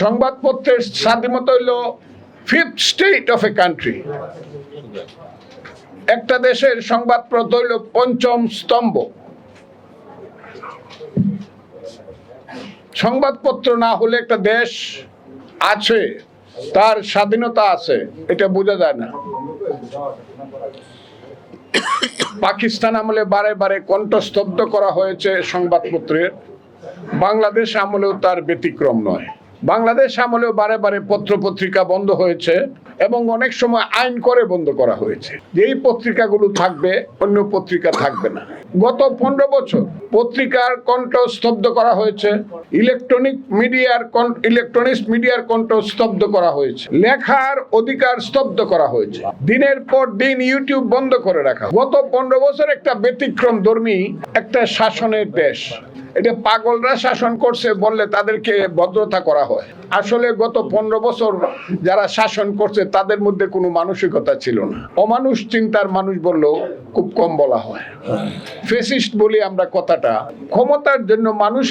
সংবাদপত্রের স্বাধীনতা হইল fifth state of a country একটা দেশের সংবাদপত্র হইল পঞ্চম স্তম্ভ। সংবাদপত্র না হলে একটা দেশ আছে, তার স্বাধীনতা আছে, এটা বোঝা যায় না। পাকিস্তান আমলে বারে বারে কণ্ঠস্তব্ধ করা হয়েছে সংবাদপত্রের বাংলাদেশ আমলেও তার ব্যতিক্রম নয়। বাংলাদেশ আমলেও বারে বারে পত্র পত্রিকা বন্ধ হয়েছে এবং অনেক সময় আইন করে বন্ধ করা হয়েছে। যেই পত্রিকাগুলো থাকবে, অন্য পত্রিকা থাকবে না। গত পনেরো বছর পত্রিকার কণ্ঠ স্তব্ধ করা হয়েছে, ইলেকট্রনিক মিডিয়ার ইলেকট্রনিক্স মিডিয়ার কণ্ঠ স্তব্ধ করা হয়েছে, লেখার অধিকার স্তব্ধ করা হয়েছে। দিনের পর দিন ইউটিউব বন্ধ করে রাখা গত পনেরো বছর একটা ব্যতিক্রম ধর্মী একটা শাসনের দেশ। এটা পাগলরা শাসন করছে বললে তাদেরকে ভদ্রতা করা হয়। আসলে গত পনেরো বছর যারা শাসন করছে, তাদের মধ্যে কোনো মানসিকতা ছিল না। অমানুষ চিন্তার মানুষ বললেও খুব কম বলা হয়। ফেসিস্ট বলি আমরা কথাটা, ক্ষমতার জন্য মানুষ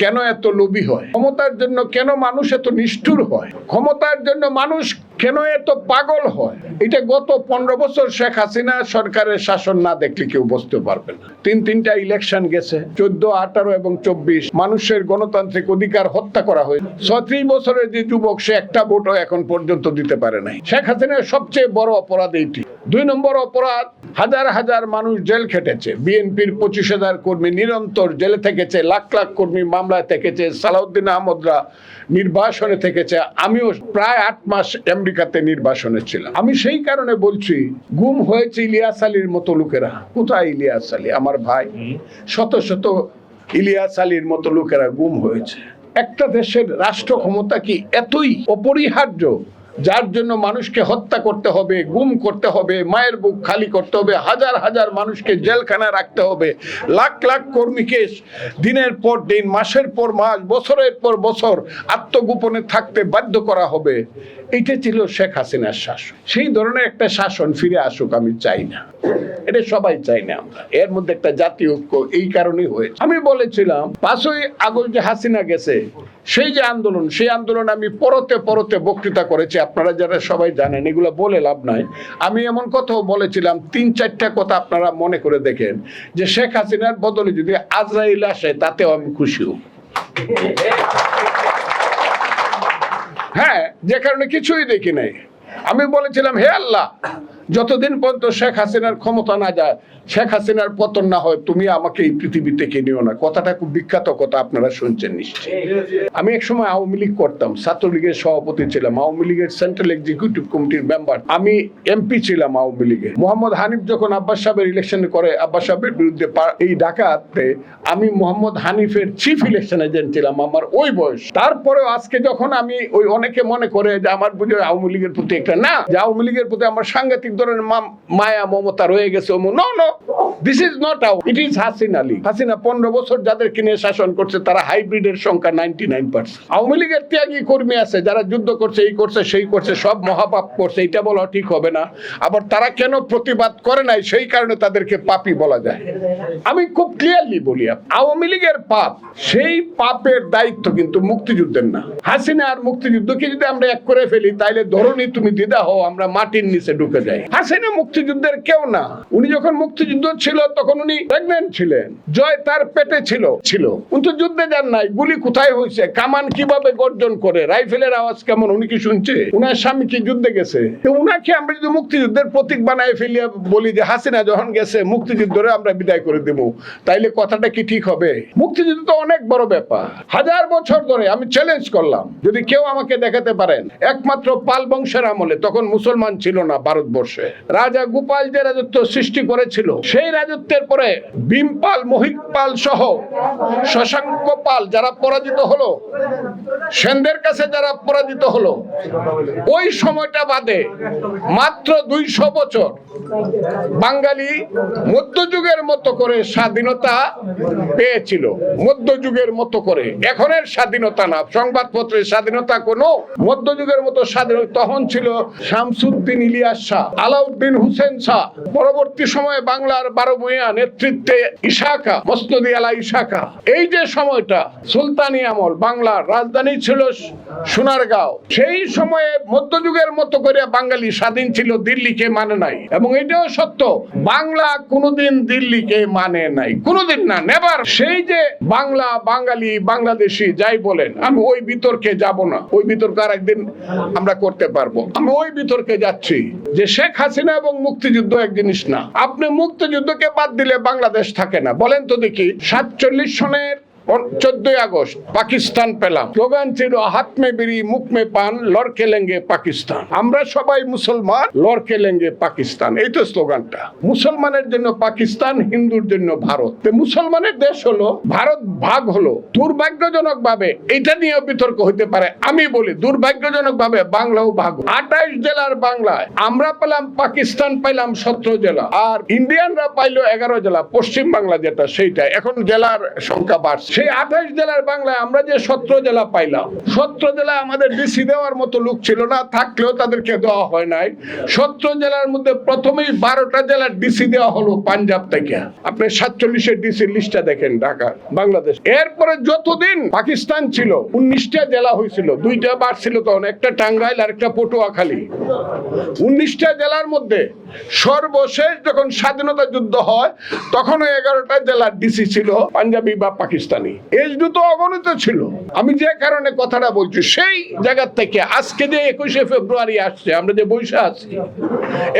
কেন এত লোভী হয়? ক্ষমতার জন্য কেন মানুষ এত নিষ্ঠুর হয়? ক্ষমতার জন্য মানুষ কেন এত পাগল হয়? এটা গত পনেরো বছর শেখ হাসিনা সরকারের শাসন না দেখলে কেউ বুঝতে পারবে না। তিন তিনটা ইলেকশন গেছে, চোদ্দ, আঠারো এবং চব্বিশ মানুষের গণতান্ত্রিক অধিকার হত্যা করা হয়েছে। ছত্রিশ বছরের যে যুবক সে একটা ভোটও এখন পর্যন্ত দিতে পারে নাই। শেখ হাসিনার সবচেয়ে বড় অপরাধ এইটি। দুই নম্বর অপরাধ হাজার হাজার মানুষ জেল খেটেছে। বিএনপির পঁচিশ হাজার কর্মী নিরন্তর জেলে থেকেছে লাখ লাখ কর্মী মামলায় থেকেছে সালাউদ্দিন আহমদরা নির্বাসনে থেকেছে। আমিও প্রায় আট মাস আমেরিকাতে নির্বাসনে ছিলাম। আমি সেই কারণে বলছি গুম হয়েছে ইলিয়াস আলীর মতো লোকেরা। কোথায় ইলিয়াস আলী? আমার ভাই। শত শত ইলিয়াস আলীর মতো লোকেরা গুম হয়েছে। একটা দেশের রাষ্ট্র ক্ষমতা কি এতই অপরিহার্য? যার জন্য মানুষকে হত্যা করতে হবে, গুম করতে হবে, মায়ের বুক খালি করতে হবে, হাজার হাজার মানুষকে জেলখানায় রাখতে হবে, লাখ লাখ কর্মীকে দিনের পর দিন, মাসের পর মাস, বছরের পর বছর আত্মগোপনে থাকতে বাধ্য করা হবে। এটা ছিল শেখ হাসিনার শাসন। সেই ধরনের একটা শাসন ফিরে আসুক, আমি চাই না। এটা সবাই চাই না এর মধ্যে একটা জাতীয় ঐক্য এই কারণেই হয়েছে। আমি বলেছিলাম, পাঁচই আগস্ট যে হাসিনা গেছে সেই যে আন্দোলন, সেই আন্দোলন আমি পরতে পরতে বক্তৃতা করেছি। আপনারা যারা সবাই জানেন, এগুলো বলে লাভ নাই। আমি এমন কথাও বলেছিলাম, তিন চারটা কথা আপনারা মনে করে দেখেন যে শেখ হাসিনার বদলে যদি আজরাইল আসে, তাতেও আমি খুশি হব। হ্যাঁ যে কারণে কিছুই দেখি নাই। আমি বলেছিলাম, হে আল্লাহ যতদিন পর্যন্ত শেখ হাসিনার ক্ষমতা না যায়, শেখ হাসিনার পতন না হয়, তুমি আমাকে এই পৃথিবী থেকে নিও না। কথাটা খুব বিখ্যাত কথা, আপনারা শুনছেন নিশ্চয়ই। আমি এক সময় আওয়ামী লীগ করতাম, ছাত্রলীগের সভাপতি ছিলাম, আওয়ামী লীগের সেন্ট্রাল এক্সিকিউটিভ কমিটির মেম্বার আমি এমপি ছিলাম আওয়ামী লীগে। মোহাম্মদ হানিফ যখন আব্বাস সাহেবের ইলেকশন করে, আব্বাস সাহেবের বিরুদ্ধে এই ডাকাতে, আমি মোহাম্মদ হানিফের চিফ ইলেকশন এজেন্ট ছিলাম, আমার ওই বয়স। তারপরেও আজকে যখন আমি ওই অনেকে মনে করে যে আমার বুঝে আওয়ামী লীগের প্রতি একটা না, যে আওয়ামী লীগের প্রতি আমার সাংঘাতিক ধরনের মায়া মমতা রয়ে গেছে no no this is not আউ it is Hasina league Hasina পনেরো বছর যাদের কিনে শাসন করছে, তারা হাইব্রিডের সংখ্যা নাইনটি নাইন পার্সেন্ট আওয়ামী লীগের ত্যাগী কর্মী আছে, যারা যুদ্ধ করছে, এই করছে, সেই করছে, সব মহাপাপ করছে এটা বলা ঠিক হবে না। আবার তারা কেন প্রতিবাদ করে নাই, সেই কারণে তাদেরকে পাপী বলা যায়। আমি খুব ক্লিয়ারলি বলি, আওয়ামী লীগের পাপ, সেই পাপের দায়িত্ব কিন্তু মুক্তিযুদ্ধের না। হাসিনা আর মুক্তিযুদ্ধকে যদি আমরা এক করে ফেলি, তাইলে ধরনি তুমি দিদা হও, আমরা মাটির নিচে ঢুকে যাই। হাসিনা মুক্তিযুদ্ধের কেউ না। উনি যখন মুক্তিযুদ্ধ ছিল, তখন উনি প্রেগনেন্ট ছিলেন। জয় তার পেটে ছিল ছিল। কিন্তু যুদ্ধে যান নাই, গুলি কোথায় হয়েছে কামান কীভাবে গর্জন করে, রাইফেলের আওয়াজ কেমন, উনি কি শুনছে? উনার স্বামী কি যুদ্ধে গেছে? উনাকে আমরা যদি মুক্তিযুদ্ধের প্রতীক বানায় ফেলিয়া বলি যে, হাসিনা যখন গেছে, মুক্তিযুদ্ধরে আমরা বিদায় করে দেব। তাইলে কথাটা কি ঠিক হবে? মুক্তিযুদ্ধ তো অনেক বড় ব্যাপার। হাজার বছর ধরে আমি চ্যালেঞ্জ করলাম, যদি কেউ আমাকে দেখাতে পারেন, একমাত্র পাল বংশের আমলে, তখন মুসলমান ছিল না ভারতবর্ষে। রাজা গোপাল যে রাজত্ব সৃষ্টি করেছিল, সেই রাজত্বের পরে ভীমপাল মহিপাল সহ শশাঙ্ক পাল যারা পরাজিত হলো, সেনদের কাছে যারা পরাজিত হলো, ওই সময়টা বাদে মাত্র দুইশো বছর বাঙালি মধ্যযুগের মতো করে স্বাধীনতা পেয়েছিল, মধ্যযুগের মতো করে। এখনের স্বাধীনতা না। সংবাদপত্রের স্বাধীনতা কোনো মধ্যযুগের মতো স্বাধীনতা তখন ছিল শামসুদ্দিন ইলিয়াস শাহ, আলাউদ্দিন হুসেন শাহ। পরবর্তী সময়ে বাংলার নেতৃত্বে ইশাকা ইশাকা। এই যে সময়টা, সুলতানি আমল, বাংলার রাজধানী ছিল সোনারগাঁও। সেই সময়ে মধ্যযুগের মতো করে বাঙালি স্বাধীন ছিল, দিল্লিকে মানে নাই। এবং এটাও সত্য, বাংলা কোনোদিন দিল্লিকে মানে নাই। কোনোদিন না, নেবার। সেই যে বাংলা, বাঙালি, বাংলাদেশি, যাই বলেন, আমি ওই বিতর্কে যাব না। ওই বিতর্ক আর একদিন আমরা করতে পারব। আমি ওই বিতর্কে যাচ্ছি যে শেখ হাসিনা এবং মুক্তিযুদ্ধ এক জিনিস না। আপনি মুক্তিযুদ্ধকে বাদ দিলে বাংলাদেশ থাকে না। বলেন তো দেখি সাতচল্লিশ সনের চোদ্দই আগস্ট পাকিস্তান পেলাম স্লোগান ছিল হাত মে বিড়ি মুখ মে পান লড়কে লেঙ্গে পাকিস্তান আমরা সবাই মুসলমান লড়কে লেঙ্গে পাকিস্তান এই তো স্লোগানটা মুসলমানের জন্য পাকিস্তান হিন্দুর জন্য ভারত মুসলমানের দেশ হলো ভারত ভাগ হলো দুর্ভাগ্যজনক ভাবে এটা নিয়েও বিতর্ক হতে পারে আমি বলি দুর্ভাগ্যজনক ভাবে বাংলাও ভাগ আঠাইশ জেলার বাংলায় আমরা পেলাম, পাকিস্তান পাইলাম সতেরো জেলা। আর ইন্ডিয়ানরা পাইলো এগারো জেলা পশ্চিম বাংলা যেটা সেইটা এখন জেলার সংখ্যা বাড়ছে। সেই আঠাইশ জেলার বাংলায় আমরা যে সতেরো জেলা পাইলাম, সতেরো জেলায় আমাদের ডিসি দেওয়ার মতো লোক ছিল না, থাকলেও তাদেরকে দেওয়া হয় নাই। সতেরো জেলার মধ্যে প্রথমেই বারোটা জেলার ডিসি দেওয়া হলো পাঞ্জাব থেকে। আপনি সাতচল্লিশের ডিসি লিস্টটা দেখেন ঢাকা, বাংলাদেশ। এরপরে যতদিন পাকিস্তান ছিল, উনিশটা জেলা হয়েছিল, দুইটা বার ছিল তখন, একটা টাঙ্গাইল আর একটা পটুয়াখালী। উনিশটা জেলার মধ্যে সর্বশেষ যখন স্বাধীনতা যুদ্ধ হয় তখন এগারোটা জেলার ডিসি ছিল পাঞ্জাবি বা পাকিস্তানি। এজ তো অগণিত ছিল। আমি যে কারণে কথাটা বলছি, সেই জায়গা থেকে আজকে যে একুশে ফেব্রুয়ারি আসছে, আমরা যে বৈশা আছি,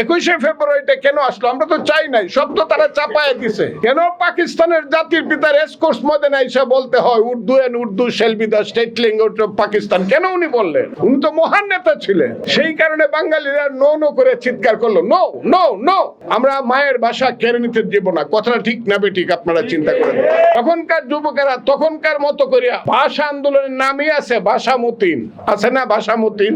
একুশে ফেব্রুয়ারিটা কেন আসলো? আমরা তো চাই নাই, সব তো তারা চাপায় দিছে। কেন পাকিস্তানের জাতির পিতার এসকোর্স মধ্যে না এসে বলতে হয়, Urdu and Urdu shall be the state language of Pakistan. কেন উনি বললেন? উনি তো মহান নেতা ছিলেন। সেই কারণে বাঙালিরা নো নো করে চিৎকার করল নো নো নো আমরা মায়ের ভাষা কেড়ে নিতে দেব না। কথাটা ঠিক না ঠিক, আপনারা চিন্তা করেন। তখনকার যুবকেরা তখনকার মতো করিয়া ভাষা আন্দোলনের নামই আছে ভাষা মতিন আছে না ভাষা মতিন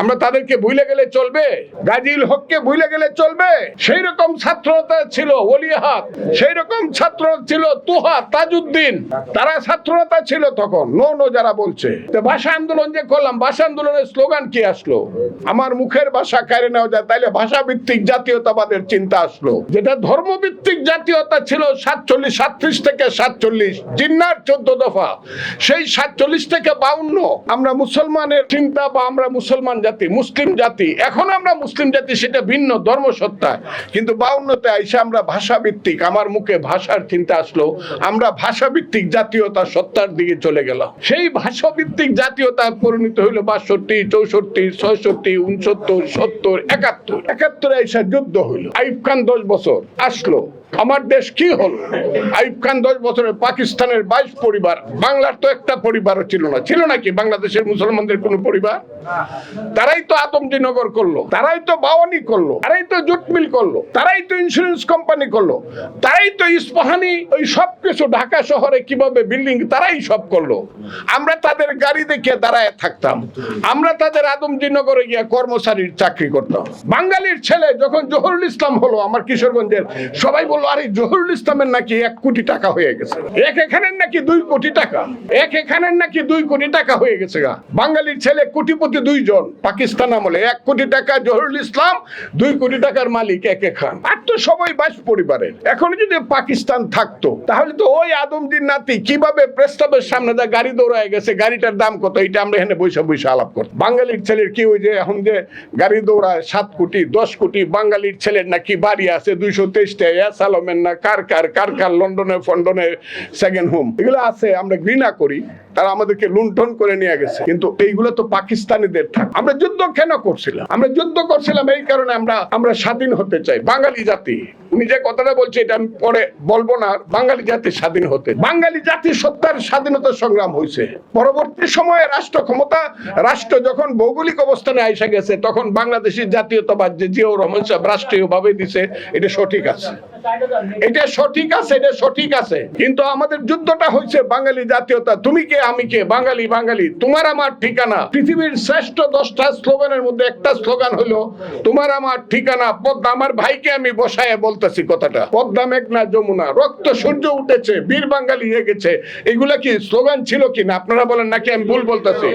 আমরা তাদেরকে ভুলে গেলে চলবে? গাজীল হককে ভুলে গেলে চলবে? সেই রকম ছাত্রতা ছিল ওলিয়াহাত সেই রকম ছাত্র ছিল তুহা তাজউদ্দিন। তারা ছাত্রতা ছিল তখন, নো নো যারা বলছে। তো ভাষা আন্দোলন যে করলাম, ভাষা আন্দোলনের স্লোগান কি আসলো? আমার মুখের ভাষা কেড়ে নেওয়া যায়? তাইলে ভাষা ভিত্তিক জাতীয়তাবাদের চিন্তা আসলো। যেটা ধর্মভিত্তিক জাতীয়তা ছিল সাতচল্লিশ, সাতত্রিশ থেকে সাতচল্লিশ জিন্নার চোদ্দ দফা। সেই সাতচল্লিশ থেকে বাউন্ন আমরা মুসলমানের চিন্তা বা আমরা মুসলমান জাতি, মুসলিম জাতি। এখন আমরা মুসলিম জাতি, সেটা ভিন্ন ধর্মসত্তায় কিন্তু বাউন্নতে আইসা আমরা ভাষা ভিত্তিক আমার মুখে ভাষার চিন্তা আসলো। আমরা ভাষা ভিত্তিক জাতীয়তা সত্তার দিকে চলে গেলাম। সেই ভাষা ভিত্তিক জাতীয়তা পরিণত হইল বাষট্টি, চৌষট্টি, ছয়ষট্টি, উনসত্তর, সত্তর, একাত্তর। একাত্তরে আইসা যুদ্ধ হইল। আইব খান দশ বছর। আসলো। আমার দেশ কি হলো? আইব খান দশ বছরে পাকিস্তানের বাইশ পরিবার, বাংলার তো একটা পরিবারও ছিল না। ছিল নাকি বাংলাদেশের মুসলমানদের কোনো পরিবার? তারাই তো আতমজিনগর করল, তারাই তো বাওয়ানি করল, তারাই তো জুট মিল করল, তারাই তো ইন্স্যুরেন্স কোম্পানি করল, তারাই তো ইস্পাহানি, ওই সব কিছু ঢাকা শহরে কীভাবে বিল্ডিং তারাই সব করল। আমরা তাদের গাড়ি দেখে দাঁড়ায় থাকতাম, আমরা তাদের আদমজিনগরে গিয়ে কর্মচারীর চাকরি করতাম। বাঙালির ছেলে যখন জহরুল ইসলাম হলো আমার কিশোরগঞ্জের, সবাই বলল, আরে, জহরুল ইসলামের নাকি এক কোটি টাকা হয়ে গেছে। এক এখানের নাকি দুই কোটি টাকা। এক এখানের নাকি দুই কোটি টাকা হয়ে গেছে গা। বাঙালির ছেলে কোটিপতি দুইজন। পাকিস্তান আমলে এক কোটি টাকা, জহরুল ইসলাম দুই কোটি টাকার মালিক একে খান আর তো সবাই বাস পরিবারের। এখন যদি পাকিস্তান থাকতো, তাহলে তো ওই আদমজির নাতি কীভাবে প্রেস্তাবের সামনে দা গাড়ি দৌড়ায় গেছে, গাড়িটার দাম কত এটা আমরা এখানে বৈশা বৈশা আলাপ করতাম বাঙালির ছেলের কি ওই যে এখন যে গাড়ি দৌড়ায় সাত কোটি, দশ কোটি, বাঙালির ছেলের নাকি বাড়ি আছে দুইশো তেইশটা সালমের না, কার কার কার কার, লন্ডনে, ফন্ডনে সেকেন্ড হোম এগুলো আছে, আমরা ঘৃণা করি। তারা আমাদেরকে লুণ্ঠন করে নিয়ে গেছে। কিন্তু এইগুলো তো পাকিস্তানিদের থাক। আমরা যুদ্ধ কেন করছিলাম? আমরা যুদ্ধ করছিলাম এই কারণে আমরা আমরা স্বাধীন হতে চাই। বাঙালি জাতি। উনি যে কথাটা বলছে, এটা আমি পরে বলব না। বাঙালি জাতি স্বাধীন হতে বাঙালি জাতি সত্তার স্বাধীনতা সংগ্রাম হয়েছে। পরবর্তী সময়ে রাষ্ট্র ক্ষমতা, রাষ্ট্র যখন ভৌগোলিক অবস্থানে আইসা গেছে, তখন বাংলাদেশের জাতীয়তাবাদ যে জিয়াউর রহমান সাহেব রাষ্ট্রীয় ভাবে দিছে, এটা সঠিক আছে। এটা সঠিক আছে, এটা সঠিক আছে। কিন্তু আমাদের যুদ্ধটা হয়েছে বাঙালি জাতীয়তা। তুমি কে আমি কে বাঙালি বাঙালি, তোমার আমার ঠিকানা। পৃথিবীর শ্রেষ্ঠ দশটা স্লোগানের মধ্যে একটা স্লোগান হলো, তোমার আমার ঠিকানা, পদ্মা। আমার ভাইকে আমি বসায় বলতেছি কথাটা। পদ্মা, মেঘনা, যমুনা, রক্ত, সূর্য উঠেছে, বীর বাঙালি গেছে। এগুলা কি স্লোগান ছিল কি না আপনারা বলেন নাকি আমি ভুল বলতেছি?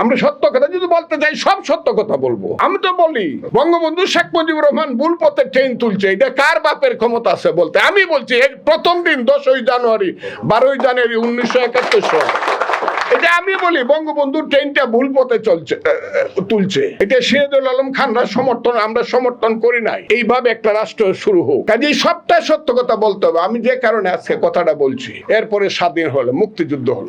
আমরা সত্য কথা, যদি বলতে চাই সব সত্য কথা বলব। আমি তো বলি, বঙ্গবন্ধু শেখ মুজিবুর রহমান ভুল পথে ট্রেন তুলছে। এটা কার বাপের ক্ষমতা আছে বলতে? আমি বলছি প্রথম দিন দশই জানুয়ারি, বারোই জানুয়ারি উনিশশো একাত্তর এটা আমি বলি বঙ্গবন্ধুর ট্রেনটা ভুল পথে চলছে তুলছে। এটা সিরাজুল আলম খানরা সমর্থন, আমরা সমর্থন করি নাই। এইভাবে একটা রাষ্ট্র শুরু হোক। কাজেই সবটা সত্য কথা বলতে হবে। আমি যে কারণে আজকে কথাটা বলছি, এরপরে স্বাধীন হলো, মুক্তিযুদ্ধ হলো।